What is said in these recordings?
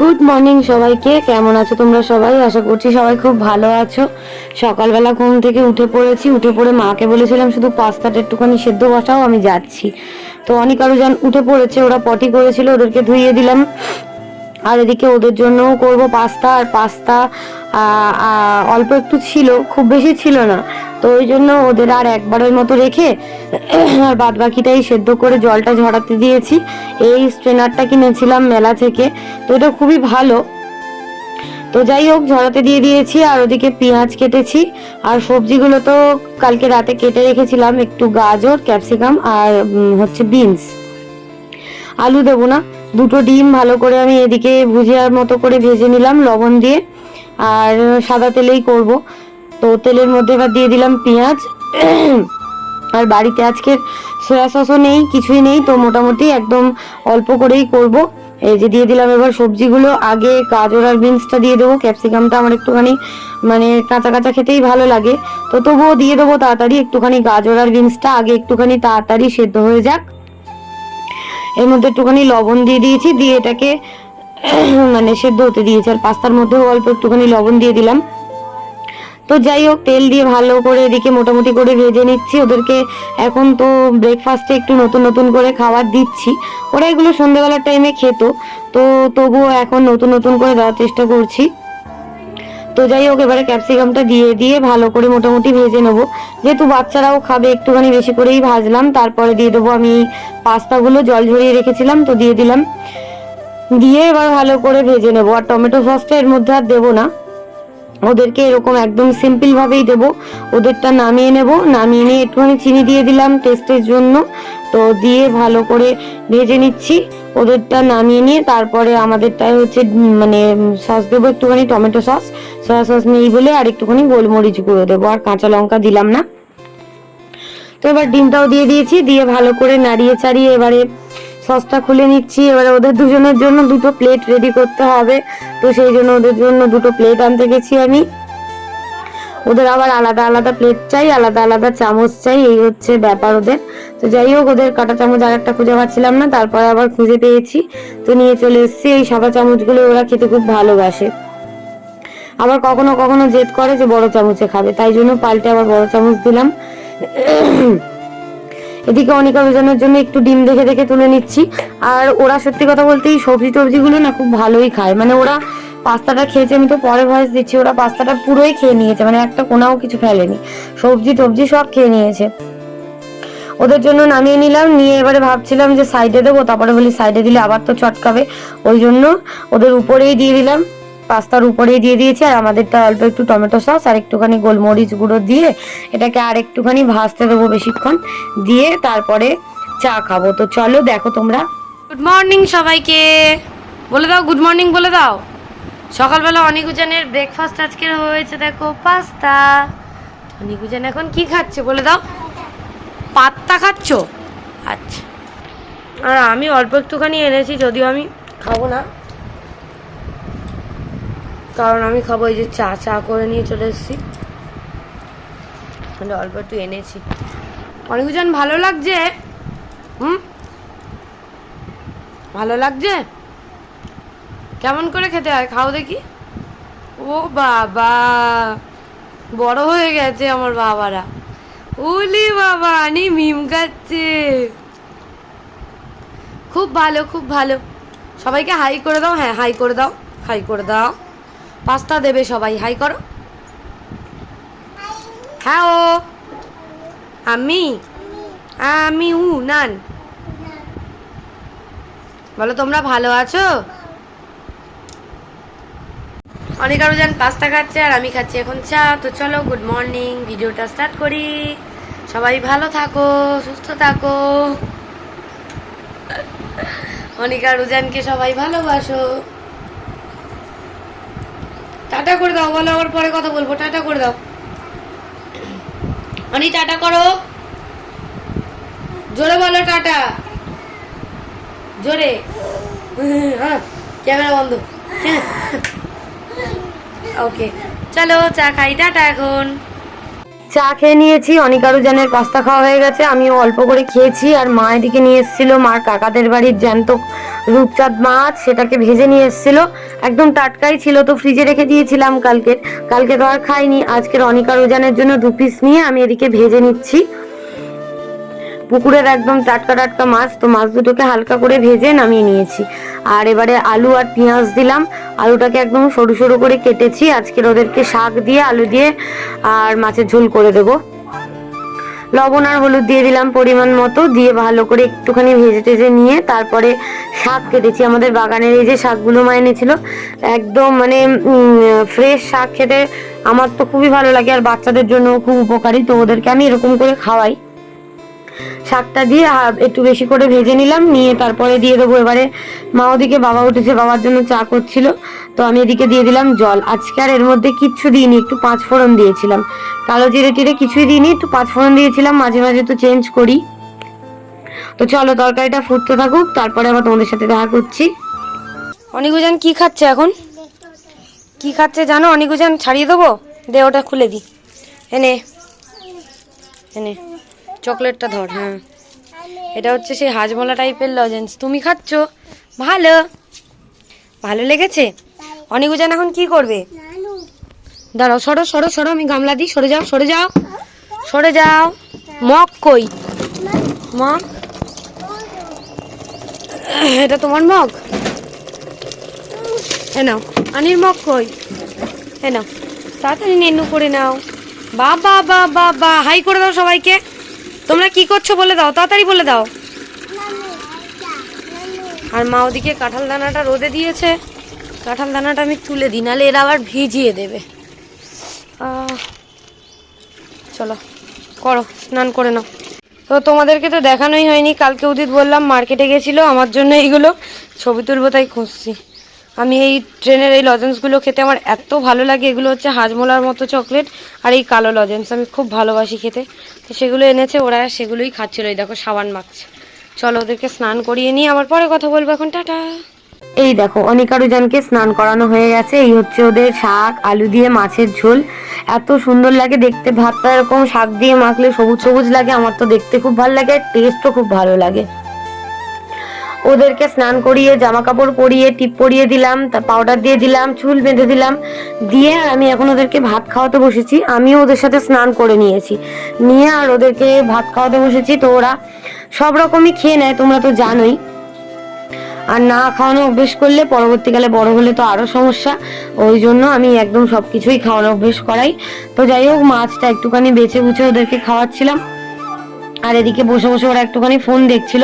Good morning সবাইকে, কেমন আছো তোমরা সবাই? আশা করছি সবাই খুব ভালো আছো। সকালবেলা ঘুম থেকে উঠে পড়েছি, উঠে পড়ে মাকে বলেছিলাম শুধু পাস্তাটা একটুখানি সেদ্ধ বসাও, আমি যাচ্ছি। তো অনেক আরও যান উঠে পড়েছে, ওরা পটি করেছিল, ওদেরকে ধুইয়ে দিলাম। আর এদিকে ওদের জন্যও করব পাস্তা, আর পাস্তা অল্প একটু ছিল, খুব বেশি ছিল না। তো ওই জন্য ওদের আর একবারের মতো রেখে আর বাদ বাকিটাই সেদ্ধ করে জলটা ঝরাতে দিয়েছি। এই স্ট্রেনারটা কিনেছিলাম মেলা থেকে। তো এটা খুবই ভালো। তো যাই হোক, ঝরাতে দিয়ে দিয়েছি আর ওদিকে পেঁয়াজ কেটেছি। আর সবজিগুলো তো কালকে রাতে কেটে রেখেছিলাম, একটু গাজর, ক্যাপসিকাম আর হচ্ছে বিনস। আলু দেবো না, দুটো ডিম ভালো করে আমি এদিকে ভুজিয়ার মতো করে ভেজে নিলাম লবণ দিয়ে। আর সাদা তেলেই করব। তো তেলের মধ্যে এবার দিয়ে দিলাম পেঁয়াজ। আর বাড়িতে আজকে সয়া সসও নেই, কিছুই নেই, তো মোটামুটি একদম অল্প করেই করব। এই যে দিয়ে দিলাম এবার সবজিগুলো, আগে গাজর আর বিনসটা দিয়ে দেবো, ক্যাপসিকামটা আমার একটুখানি মানে কাঁচা কাঁচা খেতেই ভালো লাগে। তো তবুও দিয়ে দেবো তাড়াতাড়ি একটুখানি গাজর আর বিনসটা, আগে একটুখানি তাড়াতাড়ি সেদ্ধ হয়ে যাক। এর মধ্যে একটুখানি লবণ দিয়ে দিয়েছি, দিয়ে এটাকে মানে সেদ্ধ হতে দিয়েছি। আর পাস্তার মধ্যেও অল্প একটুখানি লবণ দিয়ে দিলাম। তো যাই হোক, তেল দিয়ে ভালো করে এদিকে মোটামুটি করে ভেজে নিচ্ছি। ওদেরকে এখন তো ব্রেকফাস্টে একটু নতুন নতুন করে খাবার দিচ্ছি। ওরা এগুলো সন্ধ্যেবেলার টাইমে খেত। তো তবুও এখন নতুন নতুন করে দেওয়ার চেষ্টা করছি। তো যাই হোক, এবারে ক্যাপসিকামটা দিয়ে দিয়ে ভালো করে মোটামুটি ভেজে নেব। যেহেতু বাচ্চারাও খাবে, একটুখানি বেশি করেই ভাজলাম। তারপরে দিয়ে দেবো আমি পাস্তাগুলো, জল ঝরিয়ে রেখেছিলাম, তো দিয়ে দিলাম। দিয়ে এবার ভালো করে ভেজে নেব। আর টমেটো সসটা এর মধ্যে আর দেবো না। ওদেরকে এরকম একদম সিম্পল ভাবেই দেব। ওদেরটা নামিয়ে নেব। নামিয়ে নিয়ে একটুখানি চিনি দিয়ে দিলাম টেস্টের জন্য। তো দিয়ে ভালো করে ভেজে নিচ্ছি। ওদেরটা নামিয়ে নিয়ে তারপরে আমাদেরটাই হচ্ছে মানে সস দেবো একটুখানি টমেটো সস সয়া সস নেই বলে আর একটুখানি গোলমরিচ গুঁড়ো দেবো। আর কাঁচা লঙ্কা দিলাম না। তো এবার ডিমটাও দিয়ে দিয়েছি। দিয়ে ভালো করে নাড়িয়ে চাড়িয়ে এবারে সসটা খুলে নিচ্ছি। এবারে ওদের দুজনের জন্য দুটো প্লেট রেডি করতে হবে। তো সেই জন্য ওদের জন্য দুটো প্লেট আনতে গেছি আমি। ওদের আবার আলাদা আলাদা প্লেট চাই, আলাদা আলাদা চামচ চাই, এই হচ্ছে ব্যাপার ওদের। তো যাই হোক, ওদের কাটা চামচ আর একটা খুঁজে পাচ্ছিলাম না, তারপরে আবার খুঁজে পেয়েছি। তো নিয়ে চলে এসেছি, এই সাদা চামচগুলো ওরা খেতে খুব ভালোবাসে। আবার কখনো কখনো জেদ করে যে বড় চামচে খাবে, তাই জন্য পাল্টে আবার বড় চামচ দিলাম। এদিকে অনিকা বেজানোর জন্য একটু ডিম দেখে দেখে তুলে নিচ্ছি। আর ওরা সত্যি কথা বলতে এই সবজি টবজিগুলো না খুব ভালোই খায়। মানে ওরা পাস্তাটা খেয়েছে, আমি তো পরে ভয়েস দিচ্ছি, ওরা পাস্তাটা পুরোই খেয়ে নিয়েছে মানে একটা কোনাও কিছু ফেলেনি। সবজি টবজি সব খেয়ে নিয়েছে। ওদের জন্য নামিয়ে নিলাম, নিয়ে এবারে ভাবছিলাম যে সাইডে দেবো, তারপরে বলি সাইডে দিলে আবার তো চটকাবে। ওই জন্য ওদের উপরেই দিয়ে দিলাম। পাস্তার উপরেই দিয়ে দিয়েছি, আর আমাদেরটা অল্প একটু টমেটো সস আর একটুখানি গোলমরিচ গুঁড়ো দিয়ে এটাকে আর একটুখানি ভাজতে দেবো বেশিক্ষণ, দিয়ে তারপরে চা খাব। তো চলো দেখো তোমরা। গুড মর্নিং সবাইকে। বলে দাও গুড মর্নিং বলে দাও। সকালবেলা অনিকুজানের ব্রেকফাস্ট আজকের হয়েছে, দেখো, পাস্তা। অনিকুজান এখন কি খাচ্ছে বলে দাও? পাত্তা খাচ্ছ? আচ্ছা। আর আমি অল্প একটুখানি এনেছি, যদিও আমি খাব না। কারণ আমি খাব এই যে চা চা করে নিয়ে চলে এসেছি। অল্প একটু এনেছি। অনেকজন, ভালো লাগছে? হুম? ভালো লাগছে? কেমন করে খেতে হয়? খাও দেখি। ও বাবা! বড় হয়ে গেছে আমার বাবারা। উলি বাবা, আনি মিম খাচ্ছে। খুব ভালো খুব ভালো। সবাইকে হাই করে দাও। হ্যাঁ হাই করে দাও। হাই করে দাও। পাস্তা দেবে সবাই, হাই করো। হ্যাঁ ও আমি? আমি উ, নান। বলো, তোমরা ভালো আছো? অনেক আরও যান পাস্তা খাচ্ছে আর আমি খাচ্ছি এখন চা। তো চলো গুড মর্নিং ভিডিওটা স্টার্ট করি। সবাই ভালো থাকো, সুস্থ থাকো। অনিকা রুজানকে সবাই ভালোবাসো। টাটা করে দাও, বলো আবার পরে কথা বলব, টাটা করে দাও। অনি, টাটা করো। জোরে বলো টাটা। জোরে। হ্যাঁ ক্যামেরা বন্ধ। হ্যাঁ। ওকে, চলো চা খাই, টাটা এখন। চা খেয়ে নিয়েছি অনিকারু জানের পাস্তা খাওয়া হয়ে গেছে, আমিও অল্প করে খেয়েছি, আর মা এদিকে নিয়ে এসেছিল, মার কাকাদের বাড়ির জ্যান্ত রূপচাঁদ মাছ সেটাকে ভেজে নিয়ে এসেছিল। একদম টাটকাই ছিল তো ফ্রিজে রেখে দিয়েছিলাম কালকে। কালকে তো আর খাইনি। আজকের অনিকা রোজানের জন্য দু পিস নিয়ে আমি এদিকে ভেজে নিচ্ছি। পুকুরের একদম টাটকা টাটকা মাছ, তো মাছ দুটোকে হালকা করে ভেজে নামিয়ে নিয়েছি। আর এবারে আলু আর পেঁয়াজ দিলাম। আলুটাকে একদম সরু সরু করে কেটেছি। আজকের ওদেরকে শাক দিয়ে, আলু দিয়ে, আর মাছের ঝোল করে দেবো। লবণ আর হলুদ দিয়ে দিলাম পরিমাণ মতো, দিয়ে ভালো করে একটুখানি ভেজে টেজে নিয়ে তারপরে শাক কেটেছি। আমাদের বাগানের এই যে শাকগুলো মা এনেছিল, একদম মানে ফ্রেশ শাক খেতে আমার তো খুবই ভালো লাগে আর বাচ্চাদের জন্য খুব উপকারী। তো ওদেরকে আমি এরকম করে খাওয়াই। শাকটা দিয়ে একটু বেশি করে ভেজে নিলাম, নিয়ে তারপরে দিয়ে দেবো এবারে। মা ওদিকে বাবা উঠেছে, বাবার জন্য চা করছিল, তো আমি এদিকে দিয়ে দিলাম জল। আজকে আর এর মধ্যে কিচ্ছু দিইনি, একটু পাঁচ ফোড়ন দিয়েছিলাম। কালো জিরে টিরে কিছুই দিইনি, একটু পাঁচ ফোড়ন দিয়েছিলাম, মাঝে মাঝে তো চেঞ্জ করি। তো চলো তরকারিটা ফুটতে থাকুক, তারপরে আবার তোমাদের সাথে দেখা করছি। অনিকুজান কি খাচ্ছে এখন? কি খাচ্ছে জানো? অনিকুজান ছাড়িয়ে দেবো? দে, ওটা খুলে দি। এনে। এনে। চকলেটটা ধর হ্যাঁ। এটা হচ্ছে সেই হাজমলা টাইপের লজেন্স তুমি খাচ্ছ? ভালো। ভালো লেগেছে? অনেক অনিকুজান এখন কি করবে? দাঁড়াও, সরো সরো সরো, আমি গামলা দিই। সরে যাও সরে যাও। সরে যাও। মগ কই? মগ? এটা তোমার মগ? এ নাও, আনির মগ কই? এ নাও, তাড়াতাড়ি নেনু করে নাও। বা বা বা বা হাই করে দাও সবাইকে। তোমরা কি করছ বলে দাও, তাড়াতাড়ি বলে দাও। আর মা ওদিকে কাঁঠাল দানাটা রোদে দিয়েছে। কাঁঠাল দানাটা আমি তুলে দিই, নাহলে এরা আবার ভিজিয়ে দেবে। চলো, করো, স্নান করে নাও। তো তোমাদেরকে তো দেখানোই হয়নি, কালকে উদিত বললাম মার্কেটে গেছিল, আমার জন্য এইগুলো ছবি তুলবো তাই খুঁজছি। আমি এই ট্রেনের এই লজেন্সগুলো খেতে আমার এত ভালো লাগে। এগুলো হচ্ছে হাজমোলার মতো চকলেট আর এই কালো লজেন্স আমি খুব ভালোবাসি খেতে। তো সেগুলো এনেছে, ওরা সেগুলোই খাচ্ছিল। এই দেখো, সাবান মাখছে। চলো ওদেরকে স্নান করিয়ে নিয়ে আবার পরে কথা বলব এখন। টাটা। এই দেখো, অনিকারুজানকে স্নান করানো হয়ে গেছে। এই হচ্ছে ওদের শাক, আলু দিয়ে মাছের ঝোল। এত সুন্দর লাগে দেখতে। ভাতটা এরকম শাক দিয়ে মাখলে সবুজ সবুজ লাগে। আমার তো দেখতে খুব ভালো লাগে টেস্টও খুব ভালো লাগে। ওদেরকে স্নান করিয়ে জামা কাপড় পরিয়ে, টিপ পরিয়ে দিলাম তার পাউডার দিয়ে দিলাম, চুল বেঁধে দিলাম। দিয়ে আর আমি এখন ওদেরকে ভাত খাওয়াতে বসেছি। আমিও ওদের সাথে স্নান করে নিয়েছি। নিয়ে আর ওদেরকে ভাত খাওয়াতে বসেছি। তো ওরা সব রকমই খেয়ে নেয়, তোমরা তো জানোই। আর না খাওয়ানো অভ্যেস করলে পরবর্তীকালে বড় হলে তো আরও সমস্যা। ওই জন্য আমি একদম সব কিছুই খাওয়ানো অভ্যেস করাই। তো যাই হোক, মাছটা একটুখানি বেছে বুঝে ওদেরকে খাওয়াচ্ছিলাম। আর এদিকে বসে বসে ওরা একটুখানি ফোন দেখছিল,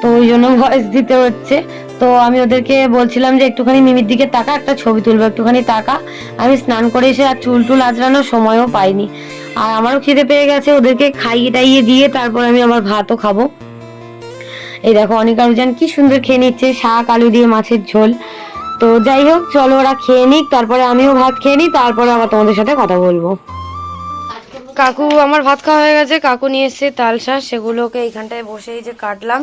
তো ওই জন্য ভয়েস দিতে হচ্ছে। তো আমি ওদেরকে বলছিলাম যে একটুখানি মিমির দিকে তাকা, একটা ছবি তুলবো, একটুখানি তাকা। আমি স্নান করে এসে আর চুল টুল আঁচড়ানোর সময়ও পাইনি। আর আমারও খিদে পেয়ে গেছে, ওদেরকে খাইয়ে টাইয়ে দিয়ে তারপর আমি আমার ভাতও খাব। এই দেখো, অনেক আরুজান কি সুন্দর খেয়ে নিচ্ছে, শাক, আলু দিয়ে মাছের ঝোল। তো যাই হোক, চলো ওরা খেয়ে নিক, তারপরে আমিও ভাত খেয়ে নিই, তারপরে আবার তোমাদের সাথে কথা বলব। কাকু, আমার ভাত খাওয়া হয়ে গেছে। কাকু নিয়ে এসছে তাল শাঁস সেগুলোকে এইখানটায় বসে এই যে কাটলাম।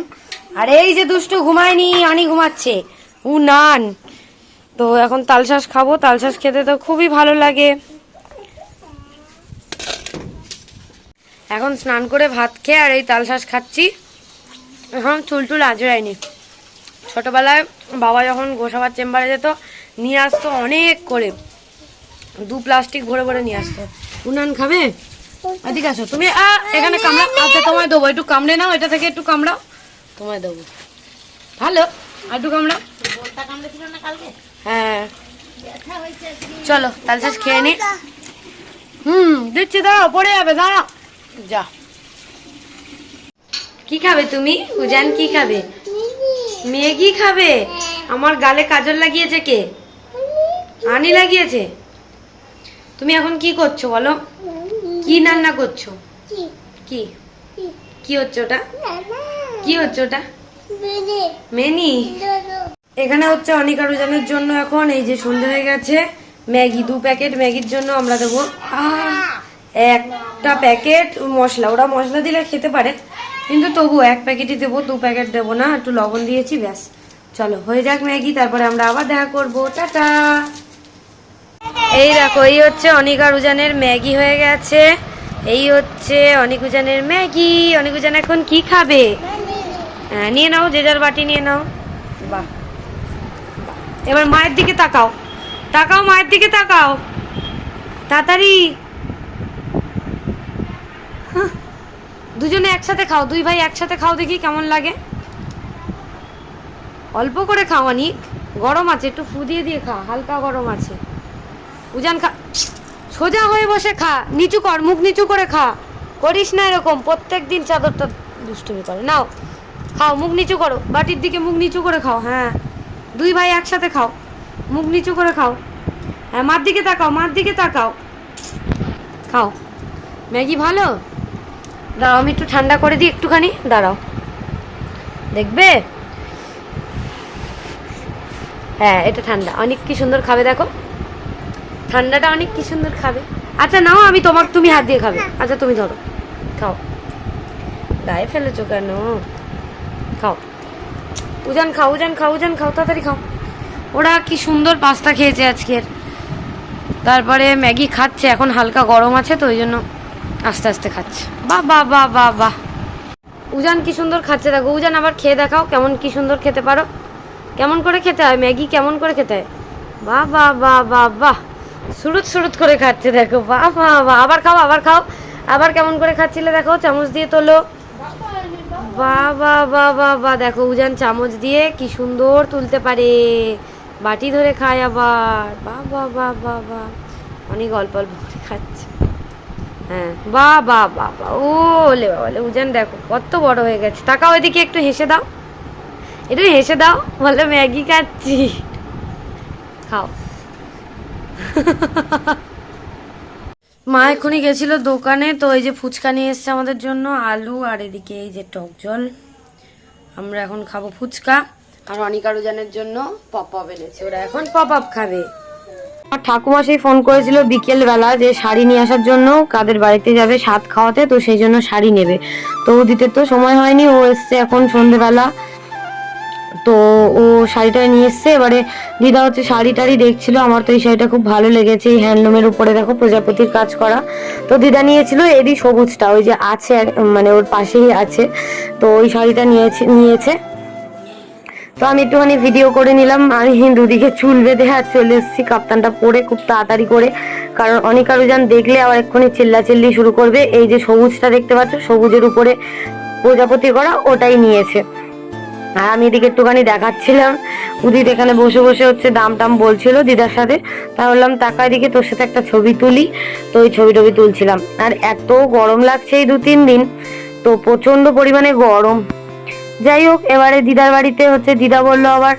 আর এই যে দুষ্টু ঘুমায়নি, আনি ঘুমাচ্ছে। উ নান তো এখন তাল শাঁস খাব। তাল শাঁস খেতে তো খুবই ভালো লাগে। এখন স্নান করে ভাত খেয়ে আর এই তাল শাঁস খাচ্ছি। এখন চুল টুল আজরায়নি ছোটবেলায় বাবা যখন গোসাবার চেম্বারে যেত, নিয়ে আসতো অনেক করে। দু প্লাস্টিক ভরে ভরে নিয়ে আসতো। উনান খাবে? এদিকে আসো তুমি এখানে কামড়া আচ্ছা তোমায় দেবো একটু কামড়ে নাও এটা থেকে একটু কামড়াও। তোমায় দেবো। ভালো আর একটু কামড়াও। হ্যাঁ। চলো তাল চাষ খেয়ে নি। হুম দিচ্ছি দাঁড়াও পড়ে যাবে দাঁড়াও। যা। কি খাবে তুমি? উজান কি খাবে? ম্যাগি খাবে? আমার গালে কাজল লাগিয়েছে কে? আনি লাগিয়েছে? তুমি এখন কি করছ বলো? কি রান্না করছ? কি? কি? হচ্ছে ওটা? কি হচ্ছে ওটা? মেনি? এখানে হচ্ছে অনিকারুজানের জন্য এখন এই যে সন্ধে হয়ে গেছে ম্যাগি দু প্যাকেট ম্যাগির জন্য আমরা দেবো একটা প্যাকেট মশলা। ওরা মশলা দিলে খেতে পারে কিন্তু তবু এক প্যাকেটই দেবো দু প্যাকেট দেবো না একটু লবণ দিয়েছি ব্যাস। চলো হয়ে যাক ম্যাগি তারপরে আমরা আবার দেখা করব। টাটা! এই দেখো, এই হচ্ছে অনিকার উজানের ম্যাগি হয়ে গেছে। এই হচ্ছে অনিক উজানের ম্যাগি। অনিক উজান এখন কি খাবে? হ্যাঁ নিয়ে নাও, যে যার বাটি নিয়ে নাও। বাহ। এবার মায়ের দিকে তাকাও। তাকাও, মায়ের দিকে তাকাও। তাড়াতাড়ি। দুজনে একসাথে খাও, দুই ভাই একসাথে খাও দেখি কেমন লাগে। অল্প করে খাও, অনিক। গরম আছে, একটু ফু দিয়ে দিয়ে হালকা গরম আছে। উজান খা, সোজা হয়ে বসে খা, নিচু কর, মুখ নিচু করে খা। করিস না এরকম, প্রত্যেক দিন চাদরটা দুষ্টুমি করে। নাও, খাও, মুখ নিচু করো, বাটির দিকে মুখ নিচু করে খাও হ্যাঁ। দুই ভাই একসাথে খাও, মুখ নিচু করে খাও। হ্যাঁ মার দিকে তাকাও, মার দিকে তাকাও। খাও। ম্যাগি ভালো? দাঁড়াও, আমি একটু ঠান্ডা করে দিই একটুখানি, দাঁড়াও। দেখবে? হ্যাঁ এটা ঠান্ডা। অনেক কি সুন্দর খাবে দেখো। ঠান্ডাটা অনেক কি সুন্দর খাবে। আচ্ছা নাও, আমি তোমার, তুমি হাত দিয়ে খাবে। আচ্ছা তুমি ধরো। খাও। গায়ে ফেলেছো কেন? খাও। উজান খাও উজান খাও উজান খাও, তাড়াতাড়ি খাও। ওরা কি সুন্দর পাস্তা খেয়েছে আজকের তারপরে ম্যাগি খাচ্ছে, এখন হালকা গরম আছে, তো ওই জন্য আস্তে আস্তে খাচ্ছে। বাহ বাহ বাহ বা বাহ। উজান কি সুন্দর খাচ্ছে, দেখো। উজান, আবার খেয়ে দেখাও কেমন কি সুন্দর খেতে পারো। কেমন করে খেতে হয়? ম্যাগি কেমন করে খেতে হয়? বাহ বাহ বাহ বাহ বাহ। সুরুত সুরুত করে খাচ্ছে, দেখো। বাহ বাহ বাহ। আবার খাও আবার খাও। আবার কেমন করে খাচ্ছিলে, দেখো? চামচ দিয়ে তোলো। বাহ বাহ বাহ বাহ দেখো, উজান চামচ দিয়ে কি সুন্দর তুলতে পারে। বাটি ধরে খায় আবার। বাহ বাহ বাহ বাহ অনেক অল্প অল্প করে খাচ্ছে। হ্যাঁ বাহ বাহ বাহ ও লে বাবা উজান, দেখো, কত বড় হয়ে গেছে। তাকাও ওইদিকে একটু হেসে দাও। একটু হেসে দাও। বলে, ম্যাগি খাচ্ছি। খাও। মা এখনই গেছিল দোকানে, তো এই যে ফুচকা নিয়ে এসছে আমাদের জন্য, আলু আর এদিকে এই যে টক জল। আমরা এখন খাব ফুচকা। আর অনিকারুজানের জন্য পপ আপ এনেছে। ওরা এখন পপ আপ খাবে। আমার ঠাকুমা সেই ফোন করেছিল বিকেল বেলা যে শাড়ি নিয়ে আসার জন্য, কাদের বাড়িতে যাবে সাত খাওয়াতে, তো সেই জন্য শাড়ি নেবে। তো দিতে তো সময় হয়নি, ও এসছে এখন সন্ধেবেলা। তো ও শাড়িটা নিয়ে এসছে। এবারে দিদা হচ্ছে শাড়ি টাড়ি দেখছিল। আমার তো এই শাড়িটা খুব ভালো লেগেছে এই হ্যান্ডলুমের উপরে, দেখো, প্রজাপতির কাজ করা। তো দিদা নিয়েছিল এরই সবুজটা, ওই যে আছে মানে ওর পাশেই আছে। তো ওই শাড়িটা নিয়েছে নিয়েছে। তো আমি একটুখানি ভিডিও করে নিলাম। আমি দুদিকে চুল বেঁধে আর চলে এসেছি কাপ্তানটা পরে খুব তাড়াতাড়ি করে। কারণ অনেক আরও যান দেখলে আবার এক্ষুনি চিল্লাচিল্লি শুরু করবে। এই যে সবুজটা দেখতে পাচ্ছ, সবুজের উপরে প্রজাপতি করা, ওটাই নিয়েছে। আর আমি এদিকে একটুখানি দেখাচ্ছিলাম। উদিত এখানে বসে বসে হচ্ছে দাম টাম বলছিল দিদার সাথে। তা বললাম টাকা দিকে তোর সাথে একটা ছবি তুলি। তো ওই ছবি টবি তুলছিলাম। আর এত গরম লাগছে এই দু তিন দিন। তো প্রচণ্ড পরিমাণে গরম। যাই হোক, এবারে দিদার বাড়িতে হচ্ছে দিদা বলল আবার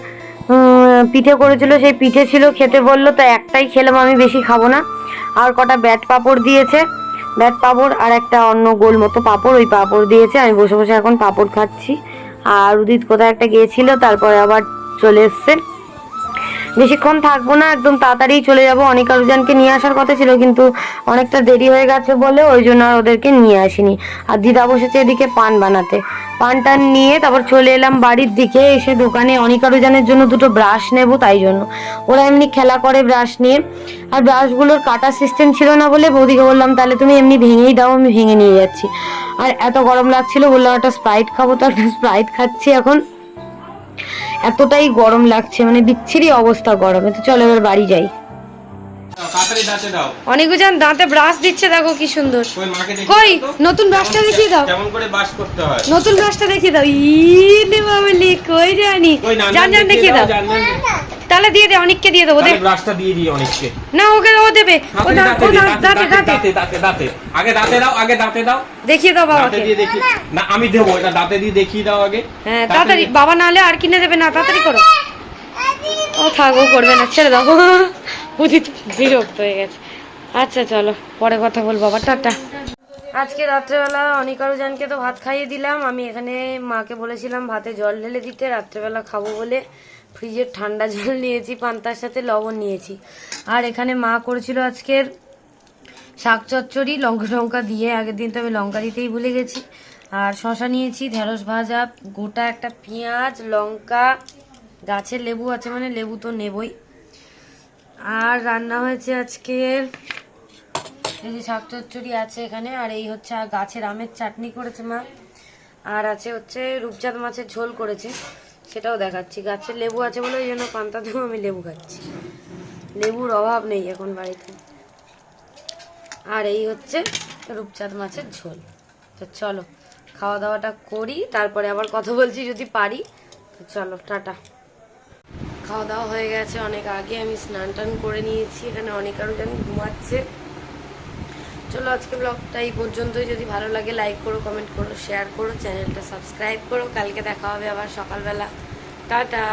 পিঠে করেছিল, সেই পিঠে ছিল, খেতে বলল, তো একটাই খেলাম, আমি বেশি খাব না। আর কটা ব্যাট পাপড় দিয়েছে। ব্যাট পাপড় আর একটা অন্য গোল মতো পাপড়, ওই পাপড় দিয়েছে। আমি বসে বসে এখন পাপড় খাচ্ছি। আর উদিত কোথায় একটা গিয়েছিল তারপরে আবার চলে এসছে। বেশিক্ষণ থাকব না, একদম তাড়াতাড়ি চলে যাব। অনেক আরুজানকে নিয়ে আসার কথা ছিল, কিন্তু অনেকটা দেরি হয়ে গেছে বলে ওই জন্য আর ওদেরকে নিয়ে আসিনি। আর দিদা বসেছে এদিকে পান বানাতে। পান টান নিয়ে তারপর চলে এলাম বাড়ির দিকে, এসে দোকানে অনেক আরুজানের জন্য দুটো ব্রাশ নেব তাই জন্য। ওরা এমনি খেলা করে ব্রাশ নিয়ে। আর ব্রাশগুলোর কাটা সিস্টেম ছিল না বলে বৌদিকে বললাম, তাহলে তুমি এমনি ভেঙেই দাও, আমি ভেঙে নিয়ে যাচ্ছি। আর এত গরম লাগছিল, বললাম, একটা স্প্রাইট খাব। তো একটা স্প্রাইট খাচ্ছি এখন। এতটাই গরম লাগছে মানে বিচ্ছিরি অবস্থা গরমে। তো চলো এবার বাড়ি যাই। অনেকজন দাঁতে ব্রাশ দিচ্ছে দেখো কি সুন্দর। কই নতুন ব্রাশটা দেখিয়ে দাও। কেমন করে বাস করতে হয়? নতুন ব্রাশটা দেখিয়ে দাও। ই নে বাবলি কই জানি জান জান দেখিয়ে দাও। তাহলে দিয়ে দে অনেককে দিয়ে দেবো দে। ব্রাশটা দিয়ে দিই অনেককে। না ওকে ও দেবে। ও দাঁত- দাঁতে দাঁত- দাঁতে। দাঁতে আগে দাঁতে দাও আগে দাঁতে দাও। দেখিয়ে দাও বাবাকে। দিয়ে দেখি। না আমি দেবো এটা দাঁতে দিয়ে দেখিয়ে দাও আগে। হ্যাঁ তাড়াতাড়ি বাবা নাহলে আর কিনে দেবে না তাড়াতাড়ি করো। ও থাক করবে না, ছেড়ে দাও। উদিত বিরক্ত হয়ে গেছে। আচ্ছা চলো, পরে কথা বলব আবার, টাটা। আজকে রাত্রেবেলা অনিকারুজানকে তো ভাত খাইয়ে দিলাম। আমি এখানে মাকে বলেছিলাম ভাতে জল ঢেলে দিতে, রাত্রেবেলা খাব বলে ফ্রিজের ঠান্ডা জল নিয়েছি, পান্তার সাথে লবণ নিয়েছি। আর এখানে মা করেছিল আজকের শাক চচ্চড়ি, লঙ্কা টঙ্কা দিয়ে, আগের দিন তো আমি লঙ্কা দিতেই ভুলে গেছি। আর শশা নিয়েছি, ঢেঁড়স ভাজা, গোটা একটা পেঁয়াজ, লঙ্কা গাছের লেবু আছে মানে লেবু তো নেবই। আর রান্না হয়েছে আজকে, এই যে শাক চচ্চড়ি আছে এখানে, আর এই হচ্ছে গাছের আমের চাটনি করেছে মা। আর আছে হচ্ছে রূপচাঁদ মাছের ঝোল করেছে, সেটাও দেখাচ্ছি। গাছের লেবু আছে বলে ওই জন্য পান্তা পান্তাতেও আমি লেবু খাচ্ছি। লেবুর অভাব নেই এখন বাড়িতে। আর এই হচ্ছে রূপচাঁদ মাছের ঝোল। তো চলো, খাওয়া দাওয়াটা করি, তারপরে আবার কথা বলছি যদি পারি। তো চলো, টাটা। খাওয়া দাওয়া হয়ে গেছে, অনেক আগে আমি স্নান টান করে নিয়েছি, এখানে অনেক আরও জানি ঘুমাচ্ছে। চলো আজকে ব্লগটা এই পর্যন্তই। যদি ভালো লাগে লাইক করো কমেন্ট করো শেয়ার করো চ্যানেলটা সাবস্ক্রাইব করো। কালকে দেখা হবে আবার সকালবেলা। টাটা!